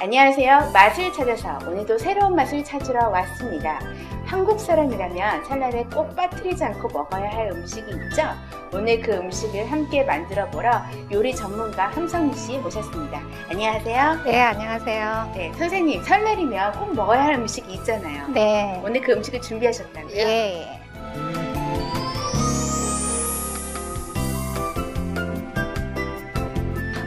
안녕하세요. 맛을 찾아서 오늘도 새로운 맛을 찾으러 왔습니다. 한국 사람이라면 설날에 꼭 빠뜨리지 않고 먹어야 할 음식이 있죠? 오늘 그 음식을 함께 만들어 보러 요리 전문가 함성미 씨 모셨습니다. 안녕하세요. 네, 안녕하세요. 네, 선생님, 설날이면 꼭 먹어야 할 음식이 있잖아요. 네. 오늘 그 음식을 준비하셨다고요? 예,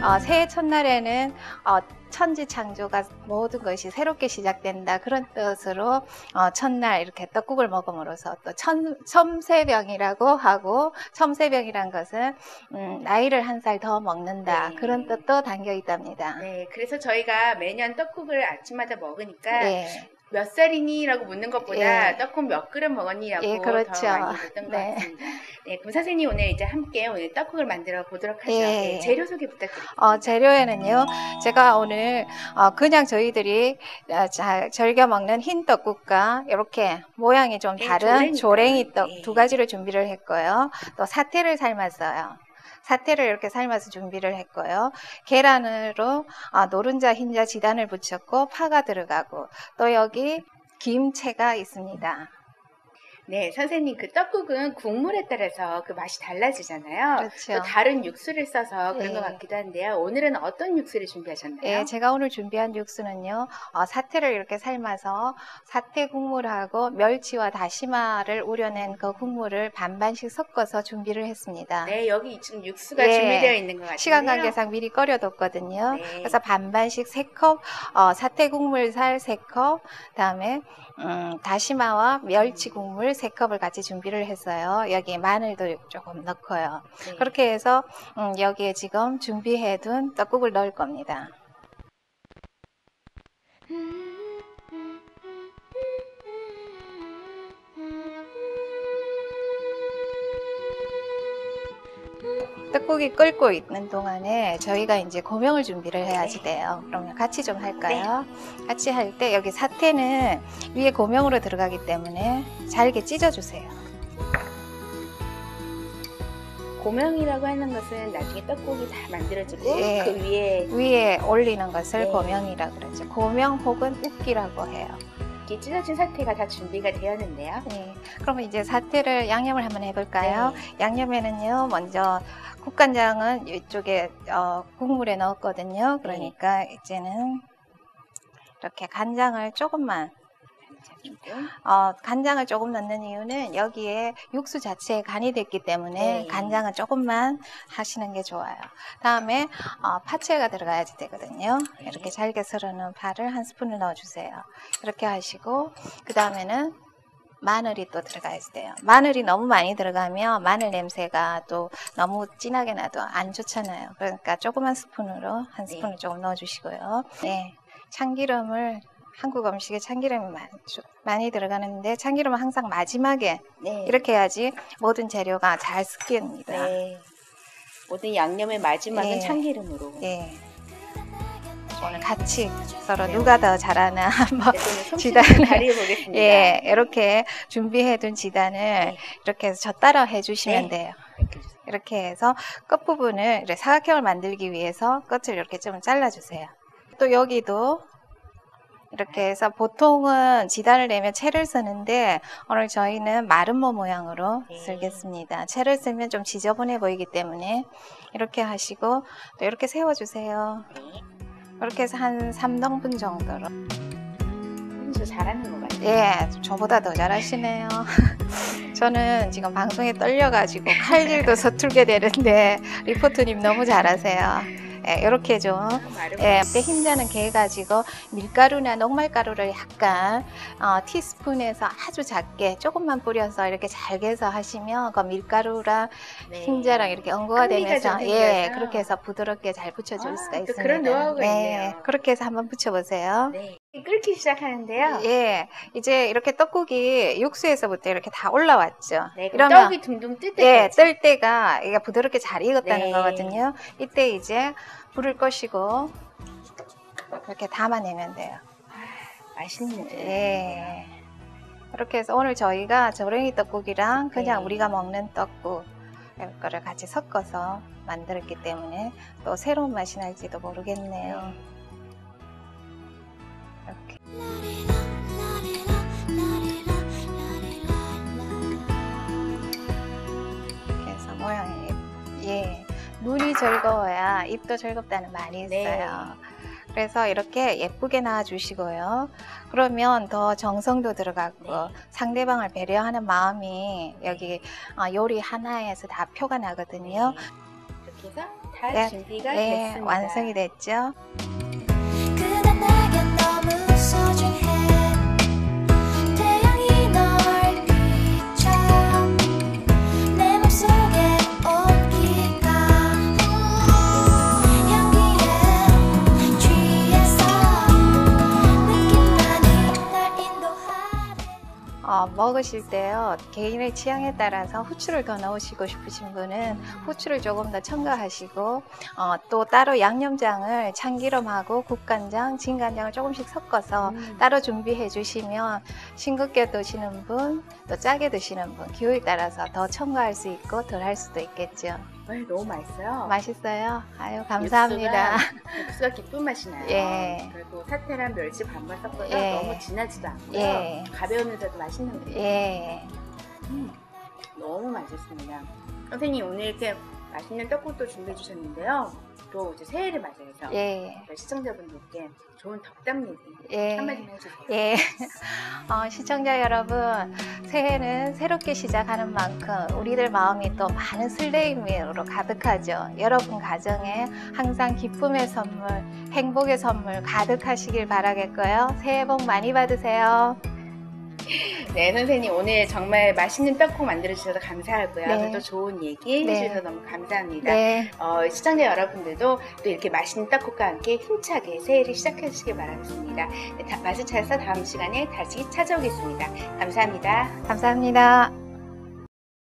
어, 새해 첫날에는 어, 천지 창조가 모든 것이 새롭게 시작된다 그런 뜻으로 어, 첫날 이렇게 떡국을 먹음으로써 또 천, 첨세병이라고 하고 첨세병이란 것은 음, 나이를 한 살 더 먹는다 네. 그런 뜻도 담겨 있답니다. 네, 그래서 저희가 매년 떡국을 아침마다 먹으니까 네. 몇 살이니? 라고 묻는 것보다 예. 떡국 몇 그릇 먹었니?라고 예, 그렇죠. 더 많이 묻던 것 네. 같습니다. 네, 그럼 선생님 오늘 이제 함께 오늘 떡국을 만들어 보도록 하죠. 예. 네, 재료 소개 부탁드립니다. 어, 재료에는요, 제가 오늘 어, 그냥 저희들이 어, 자- 즐겨 먹는 흰 떡국과 이렇게 모양이 좀 네, 다른 조랭이 조랭이 떡. 떡 네. 두 가지를 준비를 했고요. 또 사태를 삶았어요. 사태를 이렇게 삶아서 준비를 했고요. 계란으로 어, 노른자, 흰자, 지단을 붙였고 파가 들어가고 또 여기 김채가 있습니다. 네, 선생님 그 떡국은 국물에 따라서 그 맛이 달라지잖아요. 그렇죠. 또 다른 육수를 써서 그런 예. 것 같기도 한데요. 오늘은 어떤 육수를 준비하셨나요? 예, 제가 오늘 준비한 육수는요, 어, 사태를 이렇게 삶아서 사태 국물하고 멸치와 다시마를 우려낸 그 국물을 반반씩 섞어서 준비를 했습니다. 네, 여기 지금 육수가 예. 준비되어 있는 것 같아요. 시간 관계상 미리 끓여뒀거든요. 네. 그래서 반반씩 세컵 어, 사태 국물 살 세컵 다음에 음, 다시마와 멸치 국물 세컵을 같이 준비를 했어요. 여기 마늘도 조금 넣고요. 네. 그렇게 해서 음, 여기에 지금 준비해둔 떡국을 넣을 겁니다. 떡국이 끓고 있는 동안에 저희가 이제 고명을 준비를 해야지 돼요. 그러면 같이 좀 할까요? 같이 할 때 여기 사태는 위에 고명으로 들어가기 때문에 잘게 찢어주세요. 고명이라고 하는 것은 나중에 떡국이 다 만들어지고 예. 그 위에 위에 올리는 것을 네. 고명이라 그러죠. 고명 혹은 욱기라고 해요. 이렇게 찢어진 사태가 다 준비가 되었는데요. 네. 그러면 이제 사태를 양념을 한번 해볼까요? 네. 양념에는요, 먼저 국간장은 이쪽에 어, 국물에 넣었거든요. 그러니까 이제는 이렇게 간장을 조금만 조금. 어, 간장을 조금 넣는 이유는 여기에 육수 자체에 간이 됐기 때문에 네. 간장은 조금만 하시는 게 좋아요. 다음에 어, 파채가 들어가야지 되거든요. 네. 이렇게 잘게 썰어놓은 파를 한 스푼을 넣어주세요. 이렇게 하시고 그 다음에는 마늘이 또 들어가야지 돼요. 마늘이 너무 많이 들어가면 마늘 냄새가 또 너무 진하게 나도 안 좋잖아요. 그러니까 조그만 스푼으로 한 네. 스푼을 조금 넣어주시고요. 네, 참기름을 한국 음식에 참기름이 많, 많이 들어가는데 참기름은 항상 마지막에 네. 이렇게 해야지 모든 재료가 잘 섞입니다. 네. 모든 양념의 마지막은 예. 참기름으로. 예. 오늘 같이 서로 누가 더 잘하나 한번 네, 지단을- 솜씨를 발휘해 보겠습니다. 예, 이렇게 준비해둔 지단을 네. 이렇게 해서 저 따라 해주시면 네. 돼요. 이렇게 해서 끝 부분을 이렇게 사각형을 만들기 위해서 끝을 이렇게 좀 잘라주세요. 또 여기도 이렇게 해서 보통은 지단을 내면 채를 쓰는데 오늘 저희는 마름모 모양으로 네. 쓸겠습니다. 채를 쓰면 좀 지저분해 보이기 때문에 이렇게 하시고 또 이렇게 세워주세요. 네. 이렇게 해서 한 3등분 정도로. 음, 저 잘하는 것 같아요. 예, 저보다 더 잘하시네요. 저는 지금 방송에 떨려가지고 칼질도 서툴게 되는데 리포트님 너무 잘하세요. 예, 이렇게 좀 예, 흰자는 개 가지고 밀가루나 녹말가루를 약간 어, 티스푼에서 아주 작게 조금만 뿌려서 이렇게 잘게서 하시면 그 밀가루랑 네. 흰자랑 이렇게 풍미가 되면서 좀 예. 그렇게 해서 부드럽게 잘 붙여줄 아, 수가 또 있습니다. 그런 노하우가 예, 있네요. 그렇게 해서 한번 붙여보세요. 네. 끓기 시작하는데요. 예, 이제 이렇게 떡국이 육수에서부터 이렇게 다 올라왔죠. 네, 이러면 떡이 둥둥 뜰 예, 때까지. 뜰 때가 이게 부드럽게 잘 익었다는 네. 거거든요. 이때 이제 불을 꺼시고 이렇게 담아내면 돼요. 맛있는데. 예. 이렇게 해서 오늘 저희가 저랭이 떡국이랑 그냥 네. 우리가 먹는 떡국 이거를 같이 섞어서 만들었기 때문에 또 새로운 맛이 날지도 모르겠네요. 이렇게 해서 모양이 예 눈이 즐거워야 입도 즐겁다는 말이 네. 있어요. 네. 그래서 이렇게 예쁘게 나와주시고요. 그러면 더 정성도 들어가고 네. 상대방을 배려하는 마음이 네. 여기 아, 요리 하나에서 다 표가 나거든요. 이렇게 해서 다 네, 준비가 네, 됐습니다. 완성이 됐죠. 어, 먹으실 때요 개인의 취향에 따라서 후추를 더 넣으시고 싶으신 분은 후추를 조금 더 첨가하시고 어, 또 따로 양념장을 참기름하고 국간장, 진간장을 조금씩 섞어서 음. 따로 준비해 주시면 싱겁게 드시는 분, 또 짜게 드시는 분 기호에 따라서 더 첨가할 수 있고 덜 할 수도 있겠죠. 와, 너무 맛있어요. 맛있어요. 아유 감사합니다. 육수가, 육수가 기쁜 맛이 나요. 예. 그리고 사태랑 멸치 반반 섞어서 예. 너무 진하지도 않고요. 예. 가벼우면서도 맛있는 거예요. 예. 음, 너무 맛있습니다. 선생님 오늘 이렇게 맛있는 떡국도 준비해 주셨는데요. 또 이제 새해를 맞이해서 예. 저희 시청자분들께 좋은 덕담 얘기 예. 한마디만 해주세요. 예. 어, 시청자 여러분, 새해는 새롭게 시작하는 만큼 우리들 마음이 또 많은 설레임으로 가득하죠. 여러분 가정에 항상 기쁨의 선물, 행복의 선물 가득하시길 바라겠고요. 새해 복 많이 받으세요. 네, 선생님 오늘 정말 맛있는 떡국 만들어 주셔서 감사하고요. 네. 또 좋은 얘기 네. 해주셔서 너무 감사합니다. 네. 어, 시청자 여러분들도 또 이렇게 맛있는 떡국과 함께 힘차게 새해를 시작하시길 바라겠습니다. 네, 다- 맛을 찾아서 다음 시간에 다시 찾아오겠습니다. 감사합니다. 감사합니다.